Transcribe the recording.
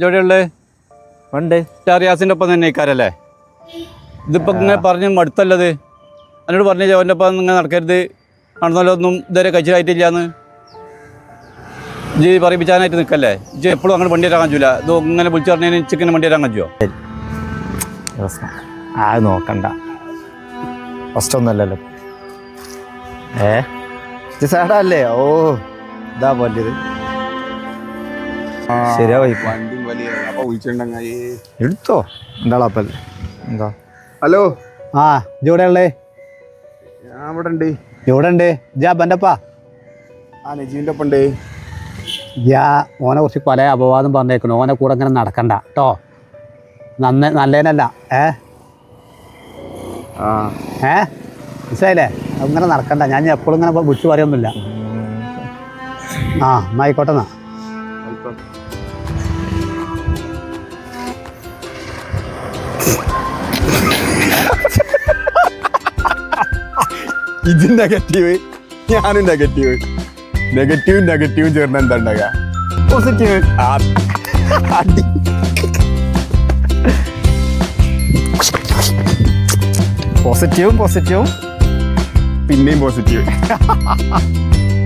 ജോഡിയുള്ളത് ഉണ്ട്. ഷാറിയാസിന്റെ ഒപ്പം തന്നെ ഇക്കാരല്ലേ ഇതിപ്പോൾ ഇങ്ങനെ പറഞ്ഞ് മടുത്തല്ലത്. എന്നോട് പറഞ്ഞ ജോന്റെ ഒപ്പം ഇങ്ങനെ നടക്കരുത്. നടന്നാലോ ഒന്നും ഇതുവരെ കച്ചിലായിട്ടില്ല എന്ന് ജി പറയിപ്പിച്ചാനായിട്ട് നിൽക്കല്ലേ ജി എപ്പോഴും അങ്ങനെ വണ്ടി ഇറങ്ങാൻ കഴിയൂല ഇത് ഇങ്ങനെ വിളിച്ചു പറഞ്ഞതിന് ചിക്കൻ വണ്ടി ഇറങ്ങാൻ ദിവസം ആ നോക്കണ്ട. ഫസ്റ്റ് ഒന്നല്ലല്ലോ ഏ സാഡല്ലേ ഓ ഇതാ പറ്റിയത് ശരിയായി വണ്ടി വലിയ അപ്പൊ വിളിച്ചിട്ടുണ്ടെങ്കിൽ എടുത്തോ? എന്താളപ്പൽ എന്താ? ഹലോ? ആ ഇജ്ജെവിടെ ഉള്ളേ? ഞാൻ ഇവിടെ ഉണ്ട്. ഇവിടെ ഉണ്ട്? ജാ ബന്റപ്പാ ആ നജീവിന്റെ ഒപ്പം ഉണ്ട്. ജാ ഓനെ കുറിച്ച് പല അപവാദം പറഞ്ഞേക്കണു ഓനെ കൂടെ ഇങ്ങനെ നടക്കണ്ട. കേട്ടോ നന്ന നല്ലതിനല്ല ഏ? ആ. ഏ? മനസ്സിലായില്ലേ? അങ്ങനെ നടക്കണ്ട. ഞാൻ എപ്പോഴും ഇങ്ങനെ വിളിച്ചു പറയൊന്നുമില്ല. ആ എന്നായിക്കോട്ടെ എന്നാ ആയിക്കോട്ടെ. ഇത് നെഗറ്റീവ് ഞാനും നെഗറ്റീവ് നെഗറ്റീവും നെഗറ്റീവും ചേർന്ന് എന്താ ഉണ്ടാകുക പോസിറ്റീവ് പോസിറ്റീവും പോസിറ്റീവും പിന്നെയും പോസിറ്റീവ്